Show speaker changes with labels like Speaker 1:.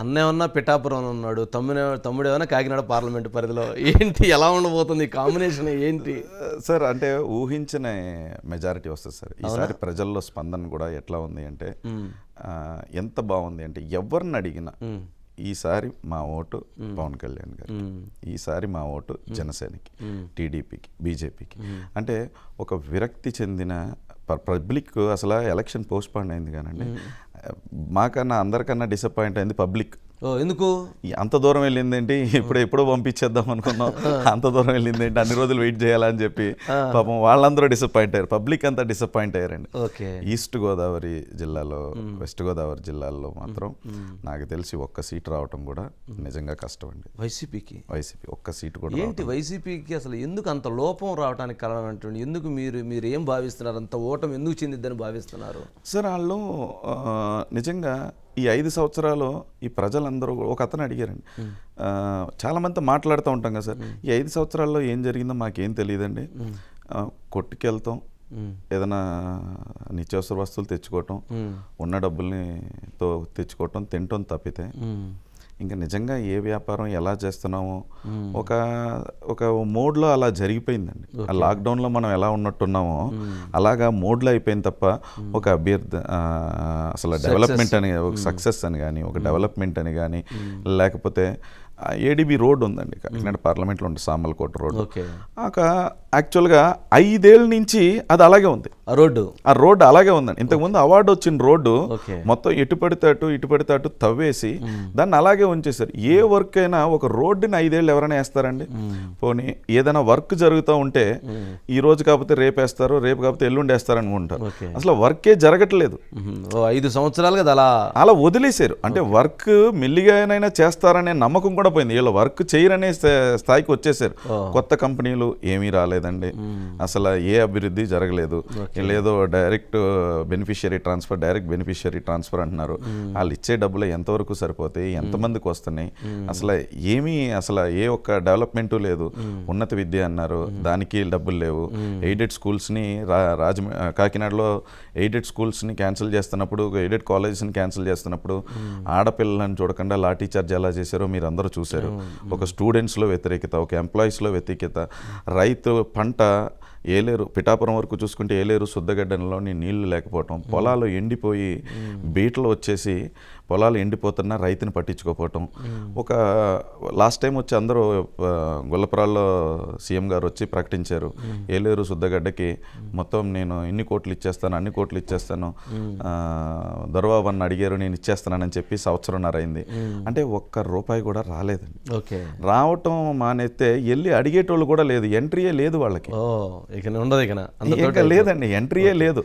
Speaker 1: అన్న ఏమన్నా పిఠాపురం ఉన్నాడు తమ్ముడు తమ్ముడు ఏమన్నా కాకినాడ పార్లమెంట్ పరిధిలో ఏంటి ఎలా ఉండబోతుంది కాంబినేషన్ ఏంటి?
Speaker 2: సార్ అంటే ఊహించిన మెజారిటీ వస్తుంది సార్. ఈసారి ప్రజల్లో స్పందన కూడా ఎట్లా ఉంది అంటే ఎంత బాగుంది అంటే ఎవరిని అడిగినా ఈసారి మా ఓటు పవన్ కళ్యాణ్ గారు ఈసారి మా ఓటు జనసేనకి టీడీపీకి బీజేపీకి. అంటే ఒక విరక్తి చెందిన పబ్లిక్ అసలు ఎలక్షన్ పోస్ట్ పోన్ అయింది కానండి మాకన్నా అందరికన్నా డిసప్పాయింట్ అయింది పబ్లిక్
Speaker 1: ఎందుకు?
Speaker 2: అంత దూరం వెళ్ళింది ఏంటి ఇప్పుడు ఎప్పుడో పంపించేద్దాం అనుకున్నాం. అంత దూరం వెళ్ళింది ఏంటి అన్ని రోజులు వెయిట్ చేయాలని చెప్పి పాపం వాళ్ళందరూ డిసప్పాయింట్ అయ్యారు. పబ్లిక్ అంతా డిసప్పాయింట్ అయ్యారండి.
Speaker 1: ఓకే.
Speaker 2: ఈస్ట్ గోదావరి జిల్లాలో వెస్ట్ గోదావరి జిల్లాల్లో మాత్రం నాకు తెలిసి ఒక్క సీట్ రావటం కూడా నిజంగా కష్టం అండి
Speaker 1: వైసీపీకి?
Speaker 2: వైసీపీ ఒక్క సీట్ కూడా
Speaker 1: ఏంటి వైసీపీకి అసలు ఎందుకు అంత లోపం రావడానికి కారణం అంటుంది ఎందుకు మీరు మీరు ఏం భావిస్తున్నారు? అంత ఓటం ఎందుకు చెందిద్దని భావిస్తున్నారు?
Speaker 2: సార్ వాళ్ళు నిజంగా ఈ ఐదు సంవత్సరాలు ఈ ప్రజలందరూ ఒక అతను అడిగారండి. ఆ, చాలా మందితో మాట్లాడుతూ ఉంటాం కదా సార్. ఈ ఐదు సంవత్సరాల్లో ఏం జరిగిందో మాకేం తెలియదండి. కొట్టుకెళ్తాం. ఏదైనా నిత్యావసర వస్తువులు తెచ్చుకోవటం. ఉన్న డబ్బుల్ని తో తెచ్చుకోవటం తినటం తప్పితే. ఇంకా నిజంగా ఏ వ్యాపారం ఎలా చేస్తున్నామో ఒక ఒక మోడ్లో అలా జరిగిపోయిందండి. ఆ లాక్డౌన్లో మనం ఎలా ఉన్నట్టున్నామో అలాగా మోడ్లో అయిపోయింది తప్ప ఒక అభ్యర్థి అసలు డెవలప్మెంట్ అని ఒక సక్సెస్ అని కానీ ఒక డెవలప్మెంట్ అని కానీ లేకపోతే ఏడిబి రోడ్ ఉందండి కాకినాడ పార్లమెంట్లో ఉంది సామలకోట రోడ్ ఒక యాక్చువల్గా ఐదేళ్ళ నుంచి అది అలాగే ఉంది.
Speaker 1: ఆ రోడ్డు?
Speaker 2: ఆ రోడ్డు అలాగే ఉందండి. ఇంతకుముందు అవార్డు వచ్చిన రోడ్డు మొత్తం ఎటు పడితే అటు ఇటు పడితే అటు తవ్వేసి దాన్ని అలాగే ఉంచేశారు. ఏ వర్క్ అయినా ఒక రోడ్డుని ఐదేళ్ళు ఎవరైనా వేస్తారండి? పోనీ ఏదైనా వర్క్ జరుగుతూ ఉంటే ఈ రోజు కాకపోతే రేపు వేస్తారు రేపు కాకపోతే ఎల్లుండి వేస్తారు అనుకుంటారు. అసలు వర్కే జరగట్లేదు.
Speaker 1: ఐదు సంవత్సరాలుగా అది అలా.
Speaker 2: అలా వదిలేశారు. అంటే వర్క్ మెల్లిగానైనా చేస్తారనే నమ్మకం కూడా పోయింది వీళ్ళు వర్క్ చేయరనే స్థా- స్థాయికి వచ్చేసారు. కొత్త కంపెనీలు ఏమీ రాలేదండి. అసలు ఏ అభివృద్ధి జరగలేదు. లేదో direct beneficiary transfer direct beneficiary transfer అంటున్నారు. వాళ్ళు ఇచ్చే డబ్బులు ఎంతవరకు సరిపోతాయి ఎంతమందికి వస్తున్నాయి? అసలు ఏమీ అసలు ఏ ఒక్క డెవలప్మెంటు లేదు. ఉన్నత విద్య అన్నారు. దానికి డబ్బులు లేవు. ఎయిడెడ్ స్కూల్స్ని రా రాజ కాకినాడలో ఎయిడెడ్ స్కూల్స్ని క్యాన్సిల్ చేస్తున్నప్పుడు ఎయిడెడ్ కాలేజెస్ని క్యాన్సిల్ చేస్తున్నప్పుడు ఆడపిల్లలను చూడకుండా లాఠీ చార్జ్ ఎలా చేశారో మీరు అందరూ చూశారు. ఒక స్టూడెంట్స్లో వ్యతిరేకత ఒక ఎంప్లాయీస్లో వ్యతిరేకత రైతు పంట ఏలేరు పిఠాపురం వరకు చూసుకుంటే ఏలేరు శుద్ధగడ్డలో నీళ్ళు లేకపోవటం పొలాలు ఎండిపోయి బీటలు వచ్చేసి పొలాలు ఎండిపోతున్నా రైతుని పట్టించుకోకపోవటం. ఒక లాస్ట్ టైం వచ్చి అందరూ గొల్లపురాల్లో సీఎం గారు వచ్చి ప్రకటించారు ఏలేరు శుద్ధగడ్డకి మొత్తం నేను ఇన్ని కోట్లు ఇచ్చేస్తాను అన్ని కోట్లు ఇచ్చేస్తాను దొరబాబు అన్న అడిగారు నేను ఇచ్చేస్తానని చెప్పి సంవత్సరంన్నర అయింది. అంటే ఒక్క రూపాయి కూడా రాలేదండి.
Speaker 1: ఓకే.
Speaker 2: రావటం మానేస్తే వెళ్ళి అడిగేటోళ్ళు కూడా లేదు ఎంట్రీయే లేదు వాళ్ళకి.
Speaker 1: ఇక ఉండదు
Speaker 2: ఇక లేదండి ఎంట్రీయే లేదు.